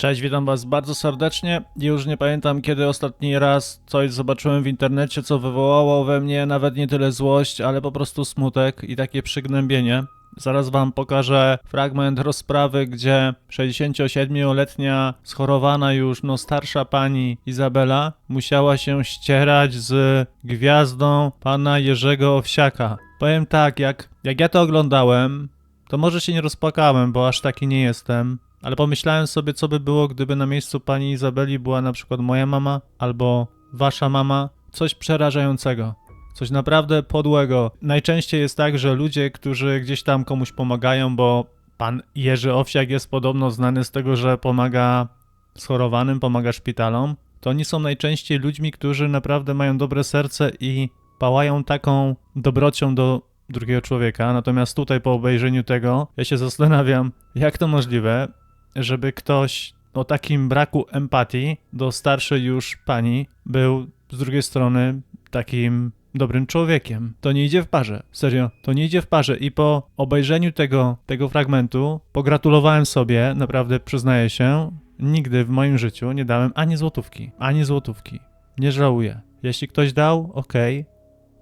Cześć, witam was bardzo serdecznie. Już nie pamiętam kiedy ostatni raz coś zobaczyłem w internecie, co wywołało we mnie nawet nie tyle złość, ale po prostu smutek i takie przygnębienie. Zaraz wam pokażę fragment rozprawy, gdzie 67-letnia, schorowana już, no starsza pani Izabela musiała się ścierać z gwiazdą pana Jerzego Owsiaka. Powiem tak, jak, jak ja to oglądałem, to może się nie rozpłakałem, bo aż taki nie jestem. Ale pomyślałem sobie, co by było, gdyby na miejscu pani Izabeli była na przykład moja mama albo wasza mama. Coś przerażającego. Coś naprawdę podłego. Najczęściej jest tak, że ludzie, którzy gdzieś tam komuś pomagają, bo pan Jerzy Owsiak jest podobno znany z tego, że pomaga schorowanym, pomaga szpitalom, to oni są najczęściej ludźmi, którzy naprawdę mają dobre serce i pałają taką dobrocią do drugiego człowieka. Natomiast tutaj po obejrzeniu tego, ja się zastanawiam, jak to możliwe, żeby ktoś o takim braku empatii do starszej już pani był z drugiej strony takim dobrym człowiekiem. To nie idzie w parze. Serio, to nie idzie w parze. I po obejrzeniu tego, tego fragmentu pogratulowałem sobie, naprawdę przyznaję się, nigdy w moim życiu nie dałem ani złotówki. Ani złotówki. Nie żałuję. Jeśli ktoś dał, okej,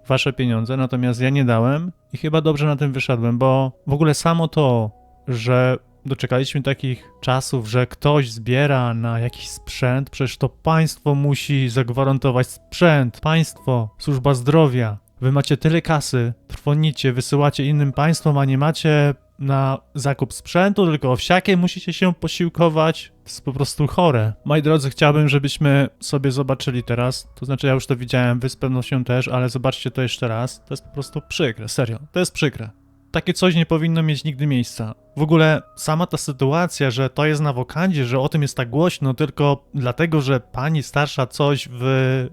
wasze pieniądze, natomiast ja nie dałem i chyba dobrze na tym wyszedłem, bo w ogóle samo to, że doczekaliśmy takich czasów, że ktoś zbiera na jakiś sprzęt, przecież to państwo musi zagwarantować sprzęt, państwo, służba zdrowia. Wy macie tyle kasy, trwonicie, wysyłacie innym państwom, a nie macie na zakup sprzętu, tylko owsiakiem musicie się posiłkować. To jest po prostu chore. Moi drodzy, chciałbym, żebyśmy sobie zobaczyli teraz. To znaczy, ja już to widziałem, wy z pewnością też, ale zobaczcie to jeszcze raz. To jest po prostu przykre, serio. To jest przykre. Takie coś nie powinno mieć nigdy miejsca. W ogóle sama ta sytuacja, że to jest na wokandzie, że o tym jest tak głośno, tylko dlatego, że pani starsza coś w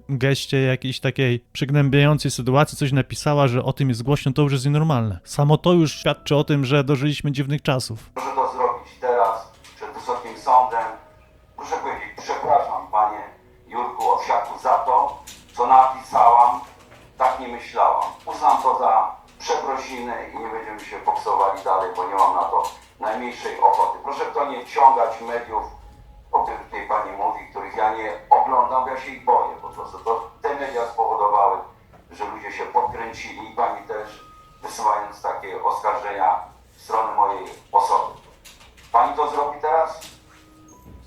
geście jakiejś takiej przygnębiającej sytuacji coś napisała, że o tym jest głośno, to już jest nienormalne. Samo to już świadczy o tym, że dożyliśmy dziwnych czasów. Proszę to zrobić teraz przed Wysokim Sądem. Proszę powiedzieć, przepraszam Panie Jurku Owsiaku za to, co napisałam. Tak nie myślałam. Uznam to za przeprosiny i nie będziemy się boksowali dalej, bo nie mam na to najmniejszej ochoty. Proszę to nie wciągać mediów, o których tutaj Pani mówi, których ja nie oglądam, bo ja się ich boję po prostu. To te media spowodowały, że ludzie się podkręcili i Pani też wysyłając takie oskarżenia w stronę mojej osoby. Pani to zrobi teraz?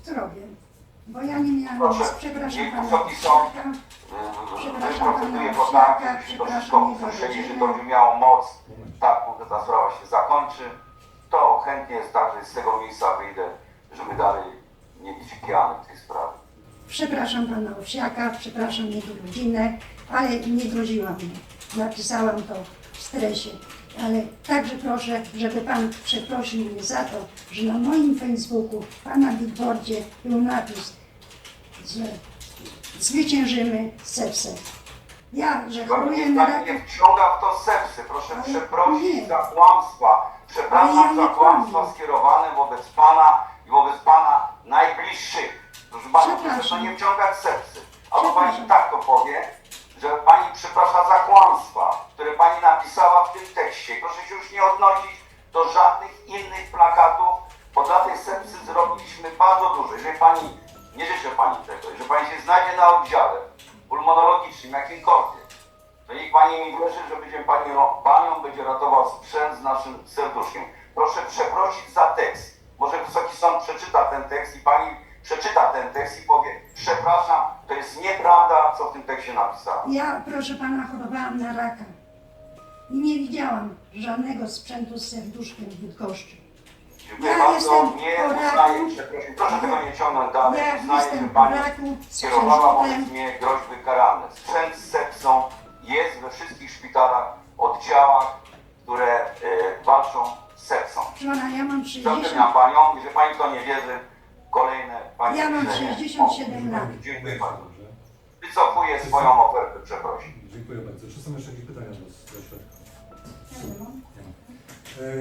Zrobię. Bo ja nie miałam Proszę. nic. Przepraszam pana Wysoki Sąd Przepraszam pana to przepraszam usłyszeli, że to będzie miało moc, tak, ta sprawa się zakończy, to chętnie jest tak, że z tego miejsca wyjdę, żeby dalej nie być pijany w tej sprawie. Przepraszam pana Owsiaka, przepraszam jego rodzinę, ale nie groziłam mu. Napisałam to w stresie. Ale także proszę, żeby pan przeprosił mnie za to, że na moim Facebooku, pana billboardzie był napis, że zwyciężymy sepsę. Ja, że choruję Pani na raka, nie wciąga w to sepsy, proszę Ale przeprosić nie. za kłamstwa. Przepraszam ja za kłamstwa skierowane wobec Pana i wobec Pana najbliższych. Proszę Pana, proszę to nie wciągać sepsy. Albo. Pani tak to powie, że Pani przeprasza za kłamstwa, które Pani napisała w tym tekście. Proszę się już nie odnosić na oddziale pulmonologicznym, jakimkolwiek, to niech Pani mi wierzy, że będzie Pani Panią będzie ratował sprzęt z naszym serduszkiem. Proszę przeprosić za tekst. Może Wysoki Sąd przeczyta ten tekst i Pani przeczyta ten tekst i powie przepraszam, to jest nieprawda, co w tym tekście napisałem. Ja, proszę pana, chorowałam na raka. I nie widziałam żadnego sprzętu z serduszkiem w Bydgoszczy. Dziękuję Ja bardzo. jestem Nie uznaję raku. przeprosin. Proszę tego nie ciągnąć dalej. Ja Uznaję, jestem że po Pani skierowała wobec mnie groźby karalne. Sprzęt z sepsą jest we wszystkich szpitalach, oddziałach, które e, walczą z sepsą. Proszę pana, ja mam 60, Zapewniam Panią, i że Pani to nie wierzy, kolejne Pani Ja mam życzenie. 67 lat. Dziękuję Pani. Wycofuję swoją ofertę, przeprosin. Dziękuję bardzo. Czy są jeszcze jakieś pytania do, do świadka? Nie ma.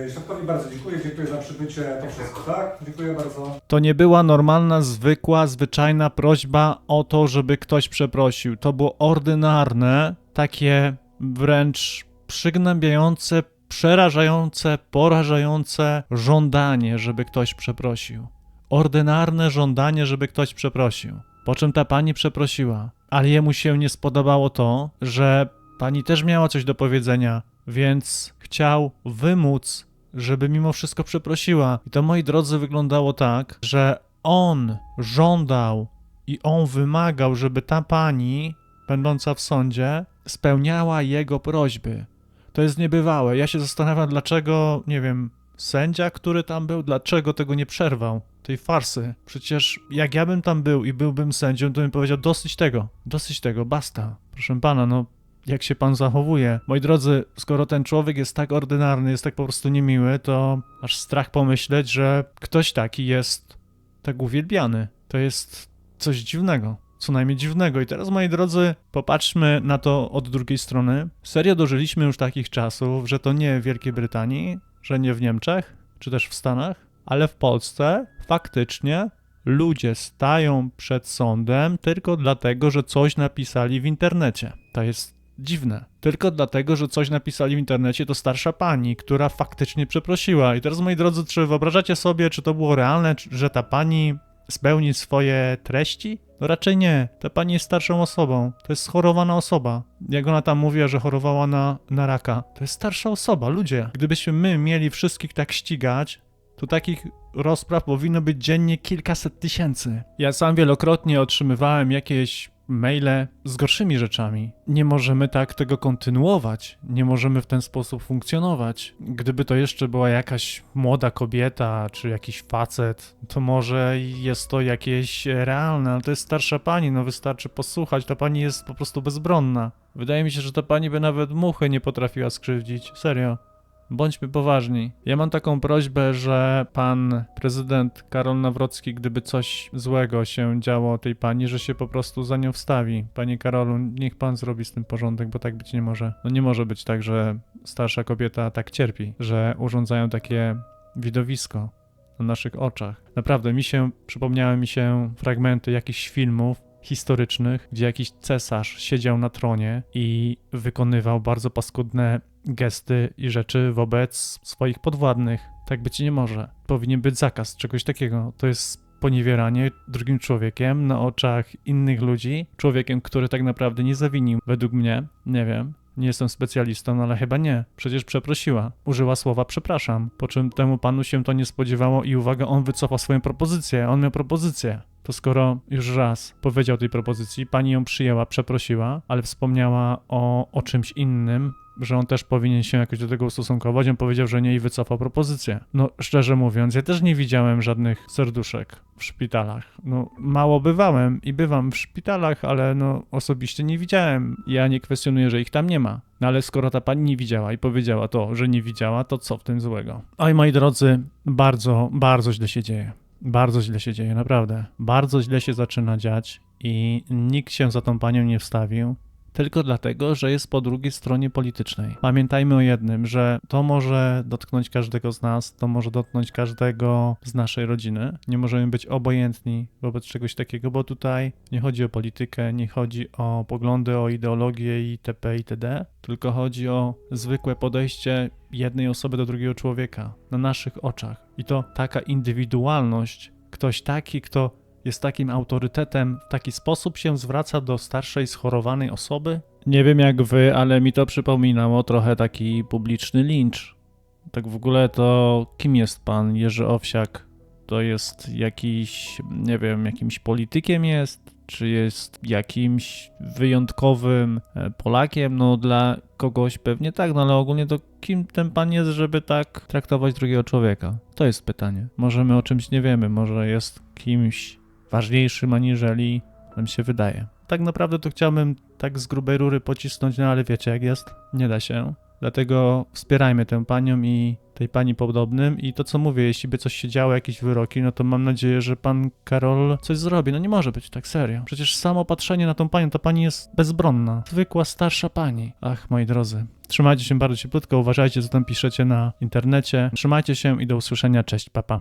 E, Świadkowi bardzo dziękuję. Dziękuję za przybycie. To wszystko, tak? Dziękuję bardzo. To nie była normalna, zwykła, zwyczajna prośba o to, żeby ktoś przeprosił. To było ordynarne, takie wręcz przygnębiające, przerażające, porażające żądanie, żeby ktoś przeprosił. ordynarne żądanie, żeby ktoś przeprosił. Po czym ta pani przeprosiła, ale jemu się nie spodobało to, że pani też miała coś do powiedzenia, więc chciał wymóc, żeby mimo wszystko przeprosiła. I to, moi drodzy, wyglądało tak, że on żądał i on wymagał, żeby ta pani, będąca w sądzie, spełniała jego prośby. To jest niebywałe. Ja się zastanawiam, dlaczego, nie wiem, sędzia, który tam był, dlaczego tego nie przerwał, tej farsy. Przecież jak ja bym tam był i byłbym sędzią, to bym powiedział, dosyć tego, dosyć tego, basta. Proszę pana, no, jak się pan zachowuje. Moi drodzy, skoro ten człowiek jest tak ordynarny, jest tak po prostu niemiły, to aż strach pomyśleć, że ktoś taki jest tak uwielbiany. To jest coś dziwnego. Co najmniej dziwnego. I teraz, moi drodzy, popatrzmy na to od drugiej strony. Serio dożyliśmy już takich czasów, że to nie w Wielkiej Brytanii, że nie w Niemczech, czy też w Stanach, ale w Polsce faktycznie ludzie stają przed sądem tylko dlatego, że coś napisali w internecie. To jest dziwne. Tylko dlatego, że coś napisali w internecie, to starsza pani, która faktycznie przeprosiła. I teraz, moi drodzy, czy wyobrażacie sobie, czy to było realne, że ta pani spełni swoje treści? No raczej nie. Ta pani jest starszą osobą. To jest schorowana osoba. Jak ona tam mówiła, że chorowała na, na raka. To jest starsza osoba, ludzie. Gdybyśmy my mieli wszystkich tak ścigać, to takich rozpraw powinno być dziennie kilkaset tysięcy. Ja sam wielokrotnie otrzymywałem jakieś maile z gorszymi rzeczami. Nie możemy tak tego kontynuować. Nie możemy w ten sposób funkcjonować. Gdyby to jeszcze była jakaś młoda kobieta, czy jakiś facet, to może jest to jakieś realne, ale to jest starsza pani, no wystarczy posłuchać. Ta pani jest po prostu bezbronna. Wydaje mi się, że ta pani by nawet muchy nie potrafiła skrzywdzić. Serio. Bądźmy poważni. Ja mam taką prośbę, że pan prezydent Karol Nawrocki, gdyby coś złego się działo tej pani, że się po prostu za nią wstawi. Panie Karolu, niech pan zrobi z tym porządek, bo tak być nie może. No nie może być tak, że starsza kobieta tak cierpi, że urządzają takie widowisko na naszych oczach. Naprawdę, mi się, przypomniały mi się fragmenty jakichś filmów, historycznych, gdzie jakiś cesarz siedział na tronie i wykonywał bardzo paskudne gesty i rzeczy wobec swoich podwładnych. Tak być nie może. Powinien być zakaz czegoś takiego. To jest poniewieranie drugim człowiekiem na oczach innych ludzi, człowiekiem, który tak naprawdę nie zawinił. Według mnie, nie wiem, nie jestem specjalistą, no ale chyba nie. Przecież przeprosiła. Użyła słowa przepraszam. Po czym temu panu się to nie spodziewało i uwaga, on wycofał swoją propozycję. On miał propozycję. To skoro już raz powiedział tej propozycji, pani ją przyjęła, przeprosiła, ale wspomniała o, o czymś innym, że on też powinien się jakoś do tego ustosunkować, on powiedział, że nie i wycofał propozycję. No, szczerze mówiąc, ja też nie widziałem żadnych serduszek w szpitalach. No, mało bywałem i bywam w szpitalach, ale no, osobiście nie widziałem. Ja nie kwestionuję, że ich tam nie ma. No ale skoro ta pani nie widziała i powiedziała to, że nie widziała, to co w tym złego? Oj, moi drodzy, bardzo, bardzo źle się dzieje. Bardzo źle się dzieje, naprawdę. Bardzo źle się zaczyna dziać i nikt się za tą panią nie wstawił. Tylko dlatego, że jest po drugiej stronie politycznej. Pamiętajmy o jednym, że to może dotknąć każdego z nas, to może dotknąć każdego z naszej rodziny. Nie możemy być obojętni wobec czegoś takiego, bo tutaj nie chodzi o politykę, nie chodzi o poglądy, o ideologię itp. itd., tylko chodzi o zwykłe podejście jednej osoby do drugiego człowieka na naszych oczach. I to taka indywidualność, ktoś taki, kto jest takim autorytetem, w taki sposób się zwraca do starszej, schorowanej osoby? Nie wiem jak wy, ale mi to przypominało trochę taki publiczny lincz. Tak w ogóle to kim jest pan Jerzy Owsiak? To jest jakiś, nie wiem, jakimś politykiem jest? Czy jest jakimś wyjątkowym e, Polakiem? No dla kogoś pewnie tak, no ale ogólnie to kim ten pan jest, żeby tak traktować drugiego człowieka? To jest pytanie. Może my o czymś nie wiemy, może jest kimś ważniejszym aniżeli nam się wydaje. Tak naprawdę to chciałbym tak z grubej rury pocisnąć, no ale wiecie jak jest, nie da się. Dlatego wspierajmy tę panią i tej pani podobnym i to co mówię, jeśli by coś się działo, jakieś wyroki, no to mam nadzieję, że pan Karol coś zrobi. No nie może być tak serio. Przecież samo patrzenie na tą panią, ta pani jest bezbronna. Zwykła, starsza pani. Ach, moi drodzy. Trzymajcie się bardzo cieplutko, uważajcie co tam piszecie na internecie. Trzymajcie się i do usłyszenia. Cześć, papa.